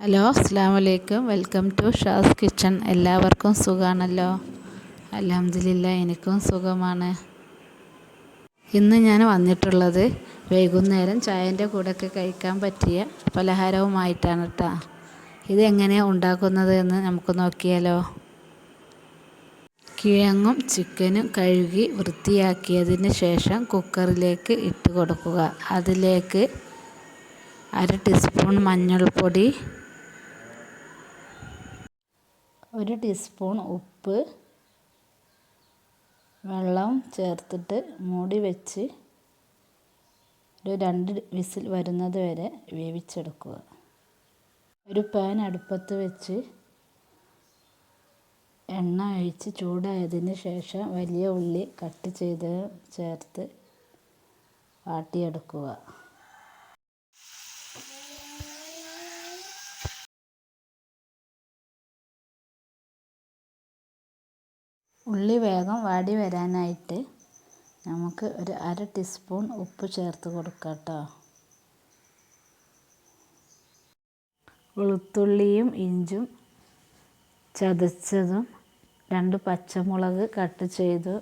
Hello അസ്സാം വലൈക്കും welcome to Shaz kitchen. എല്ലാവർക്കും സുഖമാണല്ലോ അലഹമില്ല എനിക്കും സുഖമാണ്. ഇന്ന് ഞാൻ വന്നിട്ടുള്ളത് വൈകുന്നേരം ചായന്റെ കൂടെയൊക്കെ കഴിക്കാൻ പറ്റിയ പലഹാരവുമായിട്ടാണ് കേട്ടോ ഇതെങ്ങനെയാണ് ഉണ്ടാക്കുന്നത് എന്ന് നമുക്ക് നോക്കിയാലോ? കിഴങ്ങും ചിക്കനും കഴുകി വൃത്തിയാക്കിയതിന് ശേഷം കുക്കറിലേക്ക് ഇട്ട് കൊടുക്കുക. അതിലേക്ക് അര ടീസ്പൂൺ മഞ്ഞൾപ്പൊടി ഒരു ടീസ്പൂൺ ഉപ്പ് വെള്ളം ചേർത്തിട്ട് മൂടി വെച്ച് ഒരു രണ്ട് വിസിൽ വരുന്നത് വരെ വേവിച്ചെടുക്കുക. ഒരു പാൻ അടുപ്പത്ത് വെച്ച് എണ്ണ ഒഴിച്ച് ചൂടായതിന് ശേഷം വലിയ ഉള്ളി കട്ട് ചെയ്ത് ചേർത്ത് വാട്ടിയെടുക്കുക. ഉള്ളി വേഗം വാടി വരാനായിട്ട് നമുക്ക് ഒരു അര ടീസ്പൂൺ ഉപ്പ് ചേർത്ത് കൊടുക്കാം കേട്ടോ. വെളുത്തുള്ളിയും ഇഞ്ചും ചതച്ചതും രണ്ട് പച്ചമുളക് കട്ട് ചെയ്തു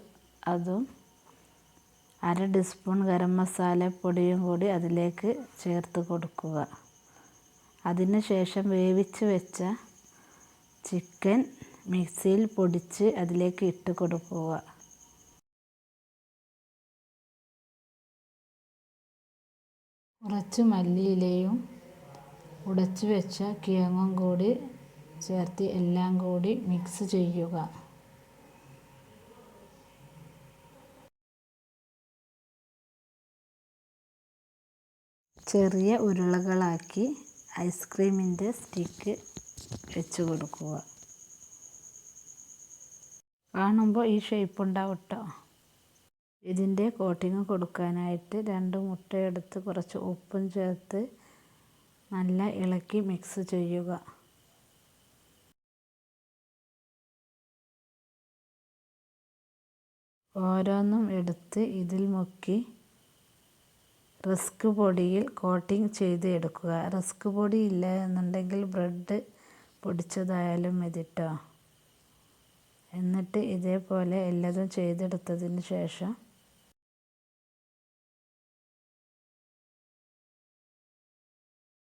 അതും അര ടീസ്പൂൺ ഗരം മസാലപ്പൊടിയും കൂടി അതിലേക്ക് ചേർത്ത് കൊടുക്കുക. അതിന് ശേഷം വേവിച്ച് വെച്ച ചിക്കൻ മിക്സിയിൽ പൊടിച്ച് അതിലേക്ക് ഇട്ട് കൊടുക്കുക. കുറച്ച് മല്ലിയിലയും ഉടച്ച് വെച്ച കിഴങ്ങും കൂടി ചേർത്ത് എല്ലാം കൂടി മിക്സ് ചെയ്യുക. ചെറിയ ഉരുളകളാക്കി ഐസ്ക്രീമിന്റെ സ്റ്റിക്ക് വെച്ച് കൊടുക്കുക. കാണുമ്പോൾ ഈ ഷേപ്പ് ഉണ്ടാവും കേട്ടോ ഇതിന്റെ കോട്ടിങ് കൊടുക്കാനായിട്ട് രണ്ട് മുട്ടയെടുത്ത് കുറച്ച് ഉപ്പും ചേർത്ത് നല്ല ഇളക്കി മിക്സ് ചെയ്യുക. ഓരോന്നും എടുത്ത് ഇതിൽ മുക്കി റിസ്ക് പൊടിയിൽ കോട്ടിങ് ചെയ്ത് എടുക്കുക. റിസ്ക് പൊടി ഇല്ല എന്നുണ്ടെങ്കിൽ ബ്രെഡ് പൊടിച്ചതായാലും മതിട്ടോ. എന്നിട്ട് ഇതേപോലെ എല്ലതും ചെയ്തെടുത്തതിന് ശേഷം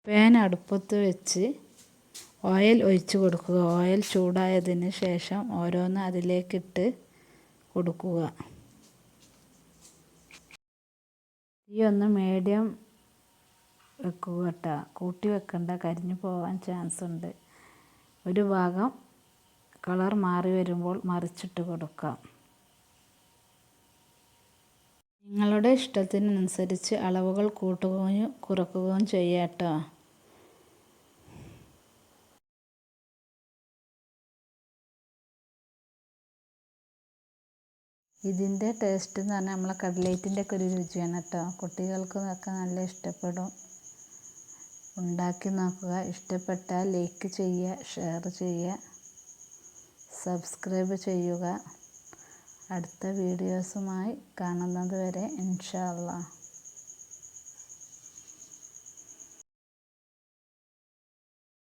പാൻ അടുപ്പത്ത് വെച്ച് ഓയിൽ ഒഴിച്ചു കൊടുക്കുക. ഓയിൽ ചൂടായതിന് ശേഷം ഓരോന്ന് അതിലേക്കിട്ട് കൊടുക്കുക. ഈ ഒന്ന് മീഡിയം വെക്കുക കേട്ടോ. കൂട്ടി വെക്കണ്ട കരിഞ്ഞു പോകാൻ ചാൻസ് ഉണ്ട്. ഒരു ഭാഗം കളർ മാറി വരുമ്പോൾ മറിച്ചിട്ട് കൊടുക്കാം. നിങ്ങളുടെ ഇഷ്ടത്തിനനുസരിച്ച് അളവുകൾ കൂട്ടുകയും കുറക്കുകയും ചെയ്യാട്ടോ ഇതിന്റെ ടേസ്റ്റ് എന്ന് പറഞ്ഞാൽ നമ്മളെ കട്ലേറ്റിന്റെ ഒക്കെ ഒരു രുചിയാണ് കേട്ടോ. കുട്ടികൾക്കും ഒക്കെ നല്ല ഇഷ്ടപ്പെടും. ഉണ്ടാക്കി നോക്കുക. ഇഷ്ടപ്പെട്ടാൽ ലൈക്ക് ചെയ്യുക ഷെയർ ചെയ്യുക. സബ്സ്ക്രൈബ് ചെയ്യുക. അടുത്ത വീഡിയോസുമായി കാണുന്നത് വരെ ഇൻഷാ അള്ളാഹ്